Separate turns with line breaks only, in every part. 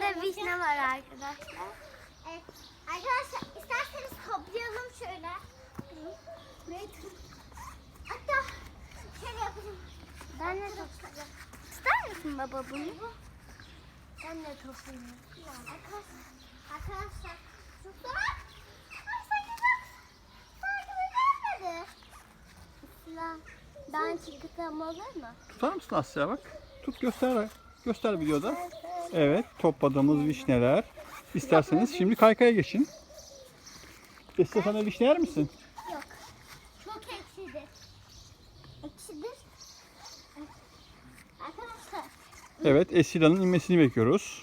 vişne var arkadaşlar.
Evet. Arkadaşlar isterseniz toplayalım şöyle. Tut. Hatta şöyle yapalım.
Ben de toplayacağım. Tutar mısın baba bunu? Ben de toplayayım.
Arkadaşlar. Arkadaşlar. Tutlar. Ay sanki bak. Sanki bir gelmedi.
Sıla. Ben çıkıtam olur mu?
Tutar mısın Asya bak? Tut göster. Göster videoda. Evet topladığımız vişneler. İsterseniz şimdi kaykaya geçin. Esra sana vişne yer misin?
Yok. Çok eksidir. Eksidir. Arkadaşlar.
Evet Esra'nın inmesini bekliyoruz.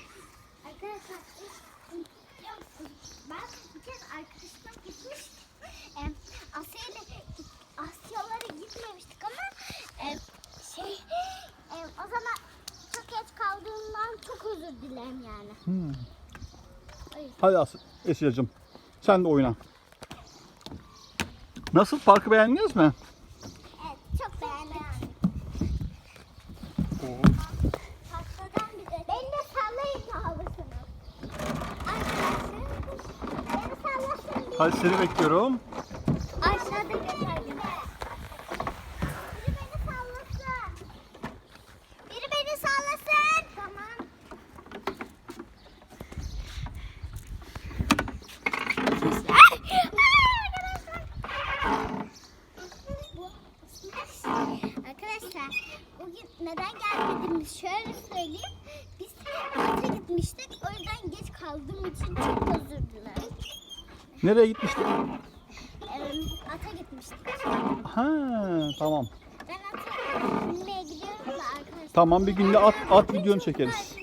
Çok özür dilerim yani.
Hmm. Hadi As Esra'cığım sen de oyna. Nasıl? Parkı beğendiniz mi?
Evet çok beğendim. Patladan bir de. Beni de sallayın mı havasını? Arkadaşlar beni sallasın bir.
Hadi seni bekliyorum.
Aşağıda götürdüm. Arkadaşlar bugün neden gelmediğimizi şöyle söyleyeyim. Biz ata gitmiştik. O yüzden geç kaldığım için çok özür dilerim.
Nereye gitmiştik?
Ee, ata gitmiştik.
Ha tamam.
Ben ata binmeye gidiyorum da arkadaşlar.
Tamam bir günde at, at videonu çekeriz.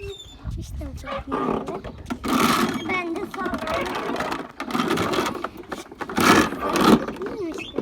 İşte çok güzel. Ben de sallıyorum.